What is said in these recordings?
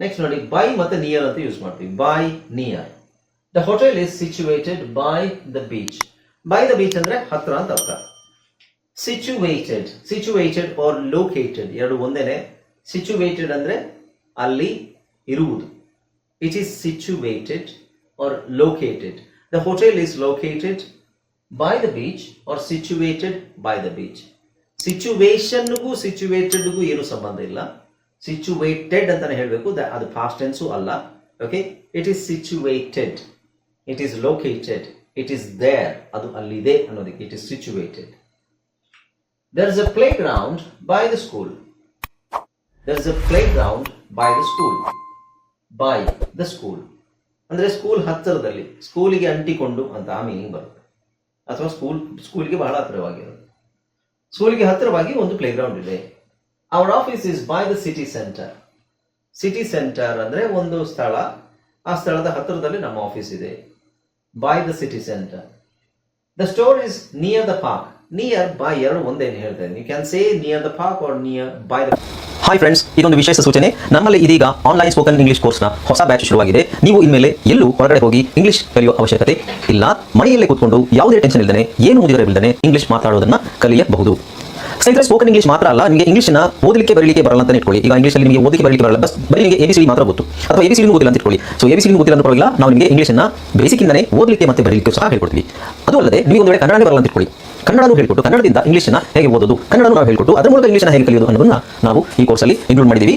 Next ನೋಡಿ by ಮತ್ತೆ near ಅಂತ ಯೂಸ್ ಮಾಡ್ತೀವಿ. By near the hotel is situated by the beach by the beach ಅಂದ್ರೆ ಹತ್ರ ಅಂತ ಅರ್ಥ. ಸಿಚುವೇಟೆಡ್ ಸಿಚುವೇಟೆಡ್ ಆರ್ ಲೊಕೇಟೆಡ್ ಎರಡು ಒಂದೇನೆ. ಸಿಚುವೇಟೆಡ್ ಅಂದ್ರೆ ಅಲ್ಲಿ ಇರುವುದು. It is situated or located the hotel is located by the beach or situated by the beach ಸಿಚುವೇಶನ್ಗೂ ಸಿಚುವೇಟೆಡ್ಗೂ ಏನು ಸಂಬಂಧ ಇಲ್ಲ. ಸಿಚುವೇಟೆಡ್ ಅಂತಾನೆ ಹೇಳಬೇಕು. ಅದು ಫಾಸ್ಟ್ ಟೆನ್ಸು ಅಲ್ಲ. Okay it is situated it is located it is there ಅದು ಅಲ್ಲಿದೆ ಅನ್ನೋದಕ್ಕೆ it is situated there is a playground by the school there is a playground by the school by the school ಅಂದ್ರೆ school ಹತ್ತಿರದಲ್ಲಿ ಸ್ಕೂಲಿಗೆ ಅಂಟಿಕೊಂಡು ಅಂತ ಆ meaning ಬರುತ್ತೆ. ಅಥವಾ ಸ್ಕೂಲ್ ಸ್ಕೂಲಿಗೆ ಬಹಳ ಹತ್ತಿರವಾಗಿರುತ್ತೆ. ಸ್ಕೂಲಿಗೆ ಹತ್ತಿರವಾಗಿ ಒಂದು ಪ್ಲೇ ಗ್ರೌಂಡ್ ಇದೆ. Our office is by the city centre city centre ಅಂದ್ರೆ ಒಂದು ಸ್ಥಳ. ಆ ಸ್ಥಳದ ಹತ್ತಿರದಲ್ಲಿ ನಮ್ಮ ಆಫೀಸ್ ಇದೆ. By the city centre the store is near the park nearby ಎರಡು ಒಂದೇನು ಹೇಳ್ತೇನೆ you can say near the park or nearby the hi friends ಇದೊಂದು ವಿಶೇಷ ಸೂಚನೆ. ನಮ್ಮಲ್ಲಿ ಇದೀಗ ಆನ್ಲೈನ್ ಸ್ಪೋಕನ್ ಇಂಗ್ಲಿಷ್ ಕೋರ್ಸ್ನ ಹೊಸ ಬ್ಯಾಚ್ ಶುರುವಾಗಿದೆ. ನೀವು ಇನ್ಮೇಲೆ ಎಲ್ಲೂ ಹೊರಗಡೆ ಹೋಗಿ ಇಂಗ್ಲಿಷ್ ಕಲಿಯುವ ಅವಶ್ಯಕತೆ ಇಲ್ಲ. ಮನೆಯಲ್ಲೇ ಕೂತ್ಕೊಂಡು ಯಾವುದೇ ಟೆನ್ಷನ್ ಇಲ್ಲದೆ ಏನು ಮುಗಿದಿರಬಿಲ್ಲದೆ ಇಂಗ್ಲಿಷ್ ಮಾತಾಡೋದನ್ನ ಕಲಿಯಬಹುದು. ಸ್ನೇಹಿತರೆ ಸ್ಪೋಕನ್ ಇಂಗ್ಲಿಷ್ ಮಾತ್ರ ಅಲ್ಲ, ನಿಮಗೆ ಇಂಗ್ಲಿಷ್ನ ಓದಲಿಕ್ಕೆ, ಬರಲಿಕ್ಕೆ ಬರಲ್ಲ ಅಂತ ಇಟ್ಕೊಳ್ಳಿ. ಈಗ ಇಂಗ್ಲಿಷಲ್ಲಿ ನಿಮಗೆ ಓದಲಿಕ್ಕೆ, ಬರಲಿಕ್ಕೆ ಬರಲ್ಲ. ಬಸ್ ಬರೀ ನಿಮಗೆ ಎ ಮಾತ್ರ ಗೊತ್ತು. ಅಥವಾ ಎ ಬಿ ಸಿ ಓದಿಲ್ಲ ಅಂತ ಇಟ್ಕೊಳ್ಳಿ. ಸೊ ಎ ಸಿ ಓದಿಲ್ಲ ಅಂತ ಪರವಾಗಿಲ್ಲ, ನಾವು ನಿಮಗೆ ಇಂಗ್ಲಿಷ್ನ ಬೇಸಿಕ್ಕಿಂದನೇ ಓದಲಿಕ್ಕೆ ಮತ್ತೆ ಬರಲಿಕ್ಕೆ ಸಹ ಹೇಳ್ಕೊಡ್ತೀವಿ. ಅದು ಅಲ್ಲದೆ, ನೀವು ಒಂದು ವೇಳೆ ಕನ್ನಡನೇ ಬರಲ್ಲ ಅಂತ ಇಟ್ಕೊಳ್ಳಿ. ಕನ್ನಡನೂ ಹೇಳ್ಕೊಟ್ಟು, ಕನ್ನಡದಿಂದ ಇಂಗ್ಲಿಷ್ನ ಹೇಗೆ ಓದೋದು, ಕನ್ನಡನೂ ನಾವು ಹೇಳ್ಕೊಟ್ಟು, ಅದರ ಮೂಲಕ ಇಂಗ್ಲಿಷ್ನ ಹೇಗೆ ಕಲಿಯೋದು ಅನ್ನೋದನ್ನ ನಾವು ಈ ಕೋರ್ಸಲ್ಲಿ ಇನ್ಕ್ಲೂಡ್ ಮಾಡಿದ್ದೀವಿ.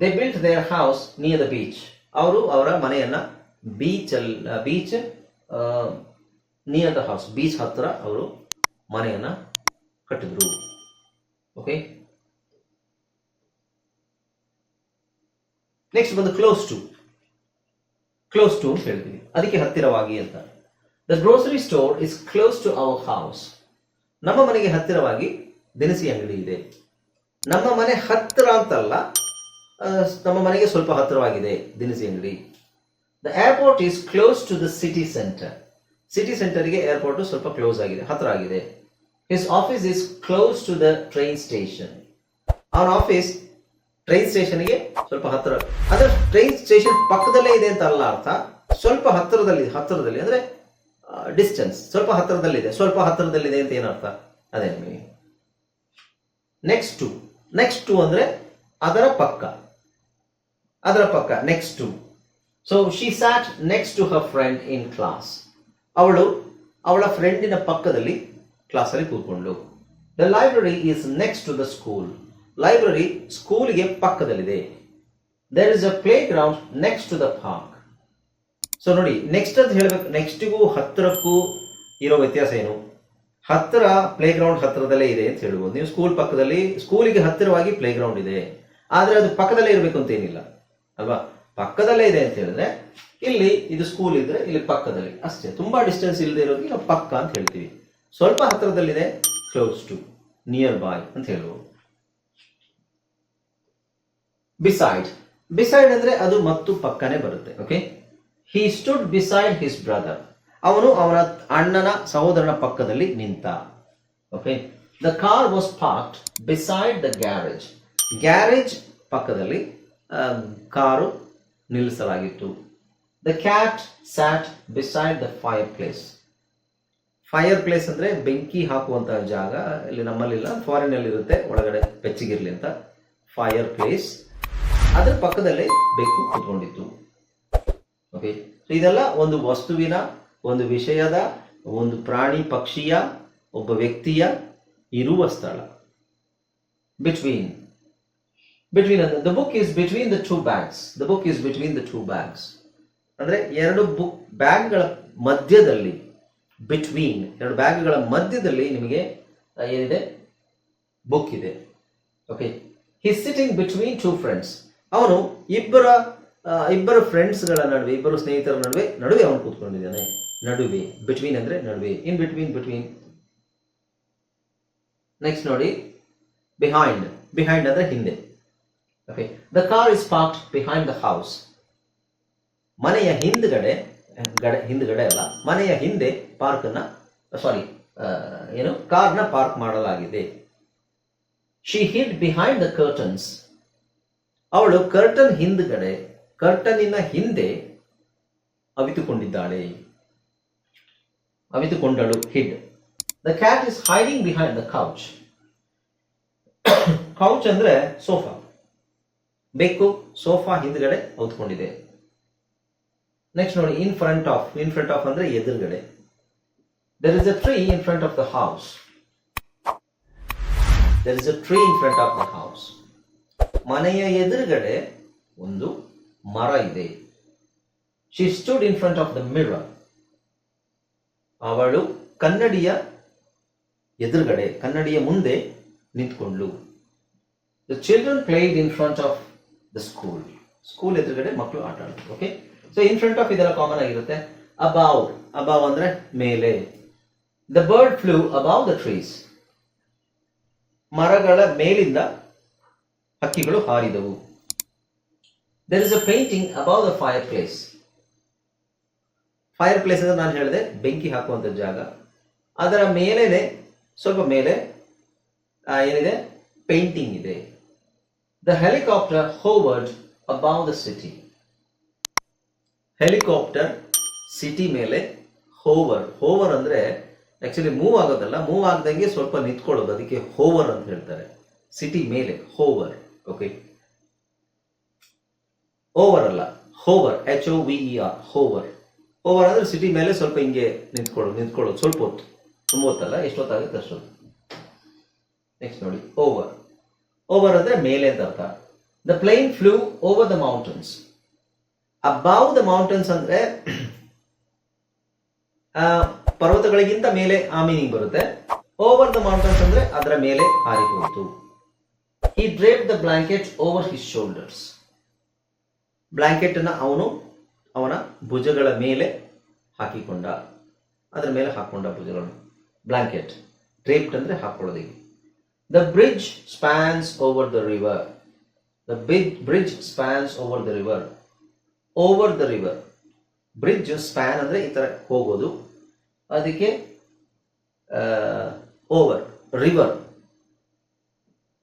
They built their house near the beach ಅವರು ಅವರ ಮನೆಯನ್ನ ಬೀಚ್ ಅಲ್ಲಿ beach near the house beach ಹತ್ತಿರ ಅವರು ಮನೆಯನ್ನ ಕಟ್ಟಿದ್ರು. ಓಕೆ ನೆಕ್ಸ್ಟ್ ಬಂದು ಕ್ಲೋಸ್ ಟು ಕ್ಲೋಸ್ ಟು ಅಂತ ಹೇಳ್ತೀವಿ ಅದಕ್ಕೆ ಹತ್ತಿರವಾಗಿ ಅಂತ. The grocery store is close to our house ನಮ್ಮ ಮನೆಗೆ ಹತ್ತಿರವಾಗಿ ದಿನಸಿ ಅಂಗಡಿ ಇದೆ. ನಮ್ಮ ಮನೆ ಹತ್ತಿರ ಅಂತಲ್ಲ ನಮ್ಮ ಮನೆಗೆ ಸ್ವಲ್ಪ ಹತ್ತಿರವಾಗಿದೆ, ದಿನಸಿ ಅಂಗಡಿ. The airport is close to the city centre city ಸೆಂಟರ್ಗೆ ಏರ್ಪೋರ್ಟ್ ಸ್ವಲ್ಪ ಕ್ಲೋಸ್ ಆಗಿದೆ, ಹತ್ತಿರ ಆಗಿದೆ. His office is close to the train station ಅವನ ಆಫೀಸ್ ಟ್ರೈನ್ ಸ್ಟೇಷನ್ಗೆ ಸ್ವಲ್ಪ ಹತ್ತಿರ, ಅಂದ್ರೆ ಟ್ರೈನ್ ಸ್ಟೇಷನ್ ಪಕ್ಕದಲ್ಲೇ ಇದೆ ಅಂತ ಅಲ್ಲ ಅರ್ಥ. ಸ್ವಲ್ಪ ಹತ್ತಿರದಲ್ಲಿ ಹತ್ತಿರದಲ್ಲಿ ಅಂದ್ರೆ ಡಿಸ್ಟೆನ್ಸ್ ಸ್ವಲ್ಪ ಹತ್ತಿರದಲ್ಲಿದೆ ಸ್ವಲ್ಪ ಹತ್ತಿರದಲ್ಲಿದೆ ಅಂತ ಏನರ್ಥ ಅದೇ ನೆಕ್ಸ್ಟ್ ಟು ನೆಕ್ಸ್ಟ್ ಟು ಅಂದ್ರೆ ಅದರ ಪಕ್ಕ. ಅದರ ಪಕ್ಕ next to so she sat next to her friend in class ಅವಳು ಅವಳ ಫ್ರೆಂಡಿನ ಪಕ್ಕದಲ್ಲಿ ಕ್ಲಾಸಲ್ಲಿ ಕೂತ್ಕೊಂಡು the library is next to the school library ಸ್ಕೂಲ್ಗೆ ಪಕ್ಕದಲ್ಲಿದೆ. There is a playground next to the park so ನೋಡಿ ನೆಕ್ಸ್ಟ್ ಅಂತ ಹೇಳಬೇಕು. ನೆಕ್ಸ್ಟಿಗೂ ಹತ್ತಿರಕ್ಕೂ ಇರೋ ವ್ಯತ್ಯಾಸ ಏನು? ಹತ್ತಿರ ಪ್ಲೇ ಗ್ರೌಂಡ್ ಹತ್ತಿರದಲ್ಲೇ ಇದೆ ಅಂತ ಹೇಳ್ಬೋದು. ನೀವು ಸ್ಕೂಲ್ ಪಕ್ಕದಲ್ಲಿ ಸ್ಕೂಲಿಗೆ ಹತ್ತಿರವಾಗಿ ಪ್ಲೇ ಗ್ರೌಂಡ್ ಇದೆ. ಆದರೆ ಅದು ಪಕ್ಕದಲ್ಲೇ ಇರಬೇಕು ಅಂತ ಏನಿಲ್ಲ. ಅಲ್ವಾ? ಪಕ್ಕದಲ್ಲೇ ಇದೆ ಅಂತ ಹೇಳಿದ್ರೆ, ಇಲ್ಲಿ ಇದು ಸ್ಕೂಲ್ ಇದ್ರೆ ಇಲ್ಲಿ ಪಕ್ಕದಲ್ಲಿ. ಅಷ್ಟೇ, ತುಂಬಾ ಡಿಸ್ಟೆನ್ಸ್ ಇಲ್ಲದೆ ಇರೋದಕ್ಕೆ ನಾವು ಪಕ್ಕ ಅಂತ ಹೇಳ್ತೀವಿ. ಸ್ವಲ್ಪ ಹತ್ತಿರದಲ್ಲಿದೆ ಕ್ಲೋಸ್ ಟು ನಿಯರ್ ಬಾಯ್ ಅಂತ ಹೇಳ್ಬೋದು. ಬಿಸೈಡ್ ಬಿಸೈಡ್ ಅಂದ್ರೆ ಅದು ಮತ್ತು ಪಕ್ಕನೆ ಬರುತ್ತೆ okay he stood beside his brother ಅವನು ಅವನ ಅಣ್ಣನ ಸಹೋದರನ ಪಕ್ಕದಲ್ಲಿ ನಿಂತ okay the car was parked beside the garage garage ಪಕ್ಕದಲ್ಲಿ ಕಾರು ನಿಲ್ಲಿಸಲಾಗಿತ್ತು. The cat sat beside the fireplace fireplace ಅಂದ್ರೆ ಬೆಂಕಿ ಹಾಕುವಂತಹ ಜಾಗ. ಇಲ್ಲಿ ನಮ್ಮಲ್ಲಿಲ್ಲ ಫಾರಿನ್ ಅಲ್ಲಿ ಇರುತ್ತೆ ಒಳಗಡೆ ಬೆಚ್ಚಗಿರಲಿ ಅಂತ. ಫೈರ್ ಪ್ಲೇಸ್ ಅದರ ಪಕ್ಕದಲ್ಲೇ ಬೆಕ್ಕು ಕೂತ್ಕೊಂಡಿತ್ತು. ಓಕೆ ಇದೆಲ್ಲ ಒಂದು ವಸ್ತುವಿನ, ಒಂದು ವಿಷಯದ, ಒಂದು ಪ್ರಾಣಿ ಪಕ್ಷಿಯ, ಒಬ್ಬ ವ್ಯಕ್ತಿಯ ಇರುವ ಸ್ಥಳ. ಬಿಟ್ವೀನ್ ಬಿಟ್ವೀನ್ ಅಂದ್ರೆ the book is between the two bags the book is between the two bags ಅಂದ್ರೆ ಎರಡು ಬುಕ್ ಬ್ಯಾಗ್ಗಳ ಮಧ್ಯದಲ್ಲಿ ಬಿಟ್ವೀನ್ ಎರಡು ಬ್ಯಾಗ್ಗಳ ಮಧ್ಯದಲ್ಲಿ ನಿಮಗೆ ಏನಿದೆ? ಬುಕ್ ಇದೆ. Okay he sitting between two friends ಅವನು ಇಬ್ಬರ ಇಬ್ಬರು ಫ್ರೆಂಡ್ಸ್ಗಳ ನಡುವೆ, ಇಬ್ಬರು ಸ್ನೇಹಿತರ ನಡುವೆ ನಡುವೆ ಅವನು ಕೂತ್ಕೊಂಡಿದ್ದಾನೆ. ನಡುವೆ. ಬಿಟ್ವೀನ್ ಅಂದ್ರೆ ನಡುವೆ. ಇನ್ ಬಿಟ್ವೀನ್ ಬಿಟ್ವೀನ್ ನೆಕ್ಸ್ಟ್ ನೋಡಿ. ಬಿಹೈಂಡ್ ಬಿಹೈಂಡ್ ಅಂದ್ರೆ ಹಿಂದೆ. Okay the car is parked behind the house ಮನೆಯ ಹಿಂದ್ಗಡೆ ಗಡೆ ಹಿಂದ್ಗಡೆ ಅಲ್ಲ, ಮನೆಯ ಹಿಂದೆ ಪಾರ್ಕ್ ಅನ್ನ ಸಾರಿ ಏನು ಕಾರ್ನ ಪಾರ್ಕ್ ಮಾಡಲಾಗಿದೆ. She hid behind the curtains ಅವಳು ಕರ್ಟನ್ ಹಿಂದ್ಗಡೆ ಕರ್ಟನಿನ ಹಿಂದೆ ಅವಿತುಕೊಂಡಿದ್ದಾಳೆ. ಅವಿತುಕೊಂಡಳು hid the cat is hiding behind the couch couch ಅಂದ್ರೆ ಸೋಫಾ ಬೆಕ್ಕು ಸೋಫಾ ಹಿಂದ್ಗಡೆ ಹೊತ್ಕೊಂಡಿದೆ. ನೆಕ್ಸ್ಟ್ ನೋಡಿ in front of in front of ಅಂದ್ರೆ ಎದುರುಗಡೆ. There is a tree in front of the house there is a tree in front of the house ಮನೆಯ ಎದುರುಗಡೆ ಒಂದು ಮರ ಇದೆ. She stood in front of the mirror ಅವಳು ಕನ್ನಡಿಯ ಎದುರುಗಡೆ, ಕನ್ನಡಿಯ ಮುಂದೆ ನಿಂತ್ಕೊಂಡ್ಲು the children played in front of the school school ಎದುರುಗಡೆ ಮಕ್ಕಳು ಆಟ ಆಡೋದು okay so in front of ಇದೆಲ್ಲ ಕಾಮನ್ ಆಗಿರುತ್ತೆ. ಅಬಾವ್ ಅಬಾವ್ ಅಂದ್ರೆ ಮೇಲೆ. The bird flew above the trees ಮರಗಳ ಮೇಲಿಂದ ಹಕ್ಕಿಗಳು ಹಾರಿದವು. There is a painting above the fireplace fireplace ಅಂತ ನಾನು ಹೇಳಿದೆ, ಬೆಂಕಿ ಹಾಕುವಂತ ಜಾಗ. ಅದರ ಮೇಲೇನೆ, ಸ್ವಲ್ಪ ಮೇಲೆ ಏನಿದೆ? ಪೇಂಟಿಂಗ್ ಇದೆ. The helicopter hovered above the city helicopter city ಮೇಲೆ ಹೋವರ್ ಹೋವರ್ ಅಂದರೆ ಆ್ಯಕ್ಚುಲಿ ಮೂವ್ ಆಗೋದಲ್ಲ. ಮೂವ್ ಆಗದಂಗೆ ಸ್ವಲ್ಪ ನಿಂತ್ಕೊಳ್ಳೋದು. ಅದಕ್ಕೆ ಹೋವರ್ ಅಂತ ಹೇಳ್ತಾರೆ. ಸಿಟಿ ಮೇಲೆ ಹೋವರ್ ಓಕೆ ಓವರ್ ಅಲ್ಲ. Hover H O V R hover over ಅಂದರೆ ಸಿಟಿ ಮೇಲೆ ಸ್ವಲ್ಪ ಹಿಂಗೆ ನಿಂತ್ಕೊಳ್ಳೋದು. ನಿಂತ್ಕೊಳ್ಳೋದು. ಸ್ವಲ್ಪ ಹೊತ್ತು. ತುಂಬ ಹೊತ್ತಲ್ಲ. ಎಷ್ಟೊತ್ತಾಗುತ್ತೆ ಅಷ್ಟೊತ್ತು? ನೆಕ್ಸ್ಟ್ ನೋಡಿ. ಓವರ್ ಓವರ್ ಅಂದ್ರೆ ಮೇಲೆ ಅಂತ ಅರ್ಥ the plane flew over the mountains above the mountains ಅಂದ್ರೆ ಪರ್ವತಗಳಿಗಿಂತ ಮೇಲೆ ಆ ಮೀನಿಂಗ್ ಬರುತ್ತೆ. ಓವರ್ ದ ಮೌಂಟನ್ಸ್ ಅಂದ್ರೆ ಅದರ ಮೇಲೆ ಹಾರಿ ಹೋಯಿತು ಈ drape the blanket over his shoulders blanket ಅನ್ನ ಅವನು ಅವನ ಭುಜಗಳ ಮೇಲೆ ಹಾಕಿಕೊಂಡ. ಅದರ ಮೇಲೆ ಹಾಕೊಂಡ ಭುಜಗಳನ್ನು. ಬ್ಲಾಂಕೆಟ್ ಡ್ರೇಪ್ಡ್ ಅಂದ್ರೆ ಹಾಕೊಳ್ಳೋದಿಗೆ the bridge spans over the river the big bridge spans over the river over the river bridge span ಅಂದರೆ ಈ ಥರ ಹೋಗೋದು. ಅದಕ್ಕೆ ಓವರ್ ರಿವರ್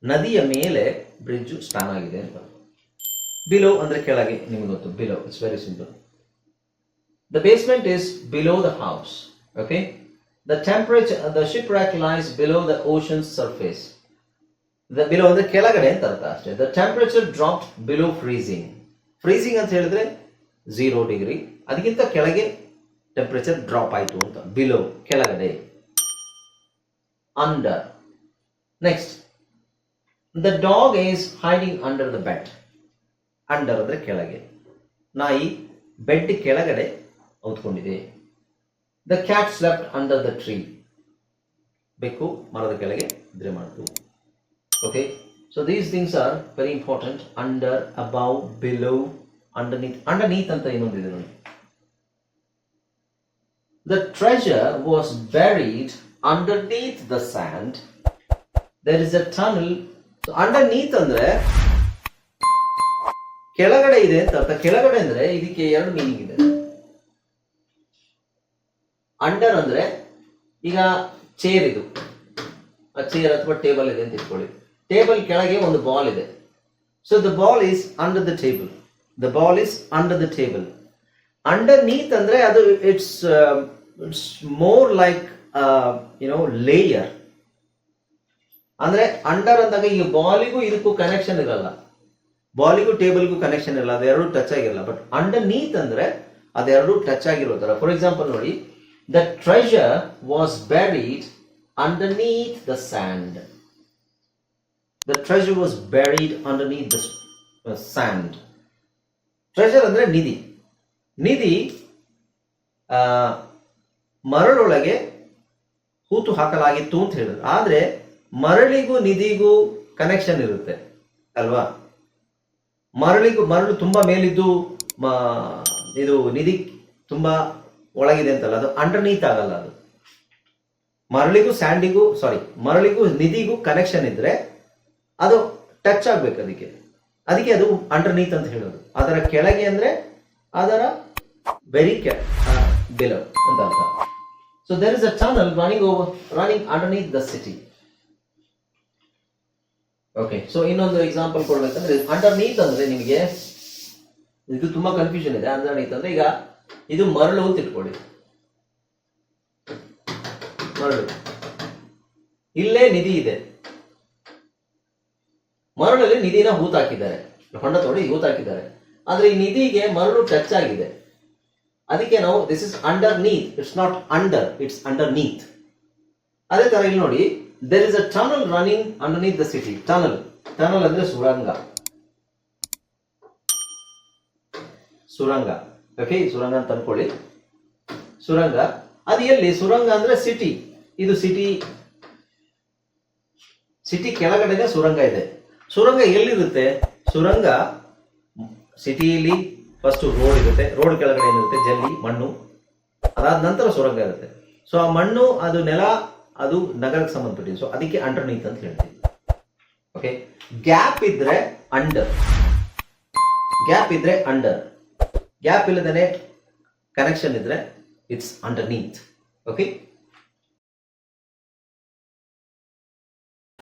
ನದಿಯ ಮೇಲೆ ಬ್ರಿಡ್ಜ್ ಸ್ಪ್ಯಾನ್ ಆಗಿದೆ ಅಂತ. ಬಿಲೋ ಅಂದರೆ ಕೆಳಗೆ, ನಿಮ್ಗೆ ಗೊತ್ತು. Below it's very simple the basement is below the house okay the temperature, the shipwreck lies below the the surface. The below ಅಂದ್ರೆ ಕೆಳಗಡೆ ಅಂತ ಅರ್ಥ ಅಷ್ಟೇ. The temperature drop below freezing freezing ಅಂತ ಹೇಳಿದ್ರೆ ಝೀರೋ ಡಿಗ್ರಿ ಅದಕ್ಕಿಂತ ಕೆಳಗೆ ಟೆಂಪರೇಚರ್ ಡ್ರಾಪ್ ಆಯಿತು ಅಂತ. ಬಿಲೋ ಕೆಳಗಡೆ. Under next the dog is hiding under the bed under ಅಂದ್ರೆ ಕೆಳಗೆ. ನಾಯಿ ಬೆಡ್ ಕೆಳಗಡೆ ಹೊತ್ಕೊಂಡಿದೆ the cat slept under the tree ಬೆಕ್ಕು ಮರದ ಕೆಳಗೆ ನಿದ್ರೆ ಮಾಡಿತು. Okay so these things are very important under above below underneath underneath ಅಂತ ಇನ್ನೊಂದಿದೆ ನೋಡಿ. The treasure was buried underneath the sand there is a tunnel underneath ಅಂದ್ರೆ ಕೆಳಗಡೆ ಇದೆ ಅಂತ ಅರ್ಥ. ಕೆಳಗಡೆ ಅಂದ್ರೆ ಇದಕ್ಕೆ ಎರಡು ಮೀನಿಂಗ್ ಇದೆ. ಅಂಡರ್ ಅಂದ್ರೆ ಈಗ ಚೇರ್ ಇದು. ಆ ಚೇರ್ ಅಥವಾ ಟೇಬಲ್ ಇದೆ ಅಂತ ಇಟ್ಕೊಳ್ಳಿ. ಟೇಬಲ್ ಕೆಳಗೆ ಒಂದು ಬಾಲ್ ಇದೆ. So the ball is under the table the ball is under the table underneath ಅಂದ್ರೆ ಅದು it's it's more like you know layer ಅಂದ್ರೆ ಅಂಡರ್ ಅಂದಾಗ ಈಗ ಬಾಲಿಗೂ ಇದಕ್ಕೂ ಕನೆಕ್ಷನ್ ಇರಲ್ಲ. ಬಾಲಿಗೂ ಟೇಬಲ್ಗೂ ಕನೆಕ್ಷನ್ ಇರಲ್ಲ. ಅದೆರಡು ಟಚ್ ಆಗಿರಲ್ಲ. ಬಟ್ ಅಂಡರ್ ನೀತ್ ಅಂದ್ರೆ ಅದೆರಡು ಟಚ್ ಆಗಿರೋ ತರ. ಫಾರ್ ಎಕ್ಸಾಂಪಲ್ ನೋಡಿ the treasure was buried underneath the sand the treasure was buried underneath the sand treasure ಅಂದ್ರೆ ನಿಧಿ. ನಿಧಿ ಆ, ಮರಳೊಳಗೆ ಹೂತು ಹಾಕಲಾಗಿತ್ತು ಅಂತ ಹೇಳಿದ್ರು. ಆದ್ರೆ ಮರಳಿಗೂ ನಿಧಿಗೂ ಕನೆಕ್ಷನ್ ಇರುತ್ತೆ ಅಲ್ವಾ? ಮರಳಿಗೂ ಮರಳು ತುಂಬಾ ಮೇಲಿದ್ದು ಇದು ನಿಧಿ ತುಂಬಾ ಒಳಗಿದೆ ಅಂತಲ್ಲ, ಅದು ಅಂಡರ್ನೀತ್ ಆಗಲ್ಲ ಅದು. ಮರಳಿಗೂ ಸ್ಯಾಂಡಿಗೂ ಸಾರಿ ಮರಳಿಗೂ ನಿಧಿಗೂ ಕನೆಕ್ಷನ್ ಇದ್ರೆ ಅದು ಟಚ್ ಆಗ್ಬೇಕು ಅದಕ್ಕೆ. ಅದಕ್ಕೆ ಅದು ಅಂಡರ್ನೀತ್ ಅಂತ ಹೇಳೋದು. ಅದರ ಕೆಳಗೆ ಅಂದ್ರೆ ಅದರ ವೆರಿ ಕೆ ಬಿಲೋ ಅಂತ ಅರ್ಥ. So there is a channel running over running underneath the city okay so ಇನ್ನೊಂದು ಎಕ್ಸಾಂಪಲ್ ಕೊಡ್ಬೇಕಂದ್ರೆ ಅಂಡರ್ನೀತ್ ಅಂದ್ರೆ ನಿಮಗೆ, ಇದು ತುಂಬಾ ಕನ್ಫ್ಯೂಷನ್ ಇದೆ ಅಂಡರ್ನೀತ್ ಅಂದ್ರೆ ಈಗ ಇದು ಮರಳು ಅಂತ ಇಟ್ಕೊಳ್ಳಿ. ಮರಳು. ಇಲ್ಲೇ ನಿಧಿ ಇದೆ. ಮರಳಲ್ಲಿ ನಿಧಿನ ಹೂತಾಕಿದ್ದಾರೆ ಹೊಂಡ ತೋಡಿ ಹೂತಾಕಿದ್ದಾರೆ ಆದ್ರೆ ಈ ನಿಧಿಗೆ ಮರಳು ಟಚ್ ಆಗಿದೆ. ಅದಕ್ಕೆ ನಾವು this is under it's not under it's under ಅದೇ ತರ ಇಲ್ಲಿ ನೋಡಿ there is a tunnel running underneath the city tunnel tunnel ಅಂದ್ರೆ ಸುರಂಗ. ಸುರಂಗ. ಓಕೆ ಸುರಂಗ ಅಂತ ಅನ್ಕೊಳ್ಳಿ. ಸುರಂಗ, ಅದು ಎಲ್ಲಿ? ಸುರಂಗ ಅಂದ್ರೆ ಸಿಟಿ ಇದು ಸಿಟಿ ಸಿಟಿ ಕೆಳಗಡೆನೆ ಸುರಂಗ ಇದೆ. ಸುರಂಗ ಎಲ್ಲಿರುತ್ತೆ? ಸುರಂಗ ಸಿಟಿಯಲ್ಲಿ ಫಸ್ಟ್ ರೋಡ್ ಇರುತ್ತೆ. ರೋಡ್ ಕೆಳಗಡೆ ಏನಿರುತ್ತೆ? ಜಲ್ಲಿ, ಮಣ್ಣು. ಅದಾದ ನಂತರ ಸುರಂಗ ಇರುತ್ತೆ. ಸೊ ಆ ಮಣ್ಣು, ಅದು ನೆಲ, ಅದು ನಗರಕ್ಕೆ ಸಂಬಂಧಪಟ್ಟಿದೆ. ಸೊ ಅದಕ್ಕೆ ಅಂಡರ್ನೀತ್ ಅಂತ ಹೇಳ್ತೀವಿ. ಓಕೆ ಗ್ಯಾಪ್ ಇದ್ರೆ ಅಂಡರ್ ಗ್ಯಾಪ್ ಇದ್ರೆ ಅಂಡರ್ ಗ್ಯಾಪ್ ಇಲ್ಲದೇ ಕನೆಕ್ಷನ್ ಇದ್ರೆ ಇಟ್ಸ್ ಅಂಡರ್ನೀತ್ ಓಕೆ